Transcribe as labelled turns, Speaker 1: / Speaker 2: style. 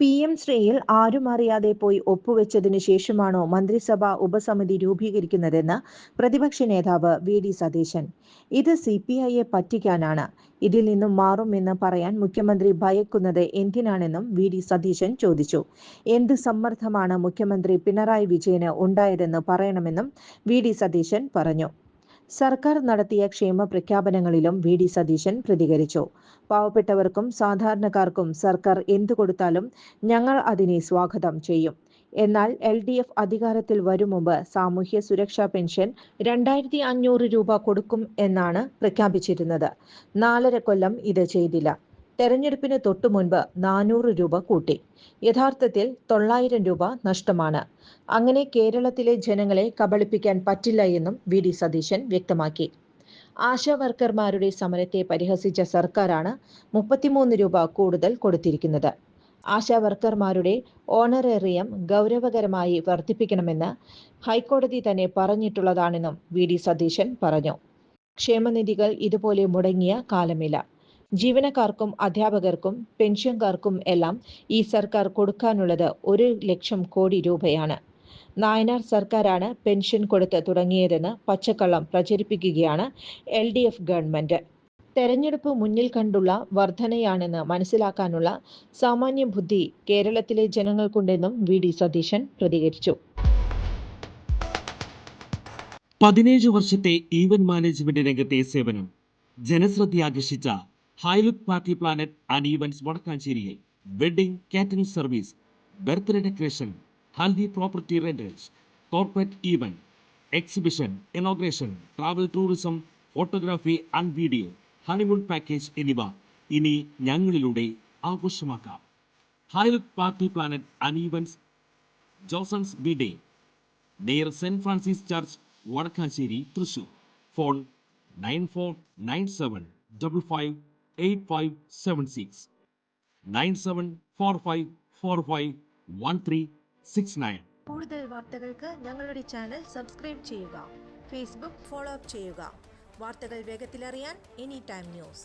Speaker 1: P M ശ്രീയിൽ ആരും അറിയാതെ പോയി ഒപ്പുവെച്ചതിനു ശേഷമാണോ മന്ത്രിസഭാ ഉപസമിതി രൂപീകരിക്കുന്നതെന്ന് പ്രതിപക്ഷ നേതാവ് വി ഡി സതീശൻ. ഇത് സി പി ഐയെ പറ്റിക്കാനാണ്. ഇതിൽ നിന്നും മാറുമെന്ന് പറയാൻ മുഖ്യമന്ത്രി ഭയക്കുന്നത് എന്തിനാണെന്നും വി ഡി സതീശൻ ചോദിച്ചു. എന്ത് സമ്മർദ്ദമാണ് മുഖ്യമന്ത്രി പിണറായി വിജയന് ഉണ്ടായതെന്ന് പറയണമെന്നും വി ഡി സതീശൻ പറഞ്ഞു. സർക്കാർ നടത്തിയ ക്ഷേമ പ്രഖ്യാപനങ്ങളിലും വി ഡി സതീശൻ പ്രതികരിച്ചു. പാവപ്പെട്ടവർക്കും സാധാരണക്കാർക്കും സർക്കാർ എന്തു കൊടുത്താലും ഞങ്ങൾ അതിനെ സ്വാഗതം ചെയ്യും. എന്നാൽ എൽ ഡി എഫ് അധികാരത്തിൽ വരും മുമ്പ് സാമൂഹ്യ സുരക്ഷാ പെൻഷൻ രണ്ടായിരത്തി അഞ്ഞൂറ് രൂപ കൊടുക്കും എന്നാണ് പ്രഖ്യാപിച്ചിരുന്നത്. നാലര കൊല്ലം ഇത് ചെയ്തില്ല. തെരഞ്ഞെടുപ്പിന് തൊട്ടു മുൻപ് നാനൂറ് രൂപ കൂട്ടി. യഥാർത്ഥത്തിൽ തൊള്ളായിരം രൂപ നഷ്ടമാണ്. അങ്ങനെ കേരളത്തിലെ ജനങ്ങളെ കബളിപ്പിക്കാൻ പറ്റില്ല എന്നും വി. ഡി. സതീശൻ വ്യക്തമാക്കി. ആശാ വർക്കർമാരുടെ സമരത്തെ പരിഹസിച്ച സർക്കാരാണ് മുപ്പത്തിമൂന്ന് രൂപ കൂടുതൽ കൊടുത്തിരിക്കുന്നത്. ആശാ വർക്കർമാരുടെ ഓണറേറിയം ഗൗരവകരമായി വർദ്ധിപ്പിക്കണമെന്ന് ഹൈക്കോടതി തന്നെ പറഞ്ഞിട്ടുള്ളതാണെന്നും വി. ഡി. സതീശൻ പറഞ്ഞു. ക്ഷേമനിധികൾ ഇതുപോലെ മുടങ്ങിയ കാലമില്ല. ജീവനക്കാർക്കും അധ്യാപകർക്കും പെൻഷൻകാർക്കും എല്ലാം ഈ സർക്കാർ കൊടുക്കാനുള്ളത് ഒരു ലക്ഷം കോടി രൂപയാണ്. നായനാർ സർക്കാരാണ് പെൻഷൻ കൊടുത്ത് തുടങ്ങിയതെന്ന് പച്ചക്കള്ളം പ്രചരിപ്പിക്കുകയാണ് എൽ ഡി എഫ് ഗവൺമെന്റ്. തെരഞ്ഞെടുപ്പ് മുന്നിൽ കണ്ടുള്ള വർധനയാണെന്ന് മനസ്സിലാക്കാനുള്ള സാമാന്യ ബുദ്ധി കേരളത്തിലെ ജനങ്ങൾക്കുണ്ടെന്നും വി ഡി സതീശൻ പ്രതികരിച്ചു.
Speaker 2: പതിനേഴ് വർഷത്തെ ഈവൻ മാനേജ്മെന്റ് രംഗത്തെ സേവനം ജനശ്രദ്ധയാകർഷിച്ച Highlook party planet and events വടക്കാഞ്ചേരിയിൽ wedding catering service birthday decoration haldi property rentals corporate event exhibition inauguration travel tourism photography and video honeymoon package എന്നിവ ഇനി ഞങ്ങളിലൂടെ ആഘോഷമാക്കാം. Highlook party planet and events Josons B day near saint Francis church Vadakkanchery Thrissur phone nine four nine seven double five eight five seven six nine seven four five four five one three six nine
Speaker 3: കൂടുതൽ വാർത്തകൾക്ക് ഞങ്ങളുടെ channel subscribe ചെയ്യുക Facebook follow up ചെയ്യുക. വാർത്തകൾ വേഗത്തിലറിയാൻ any time news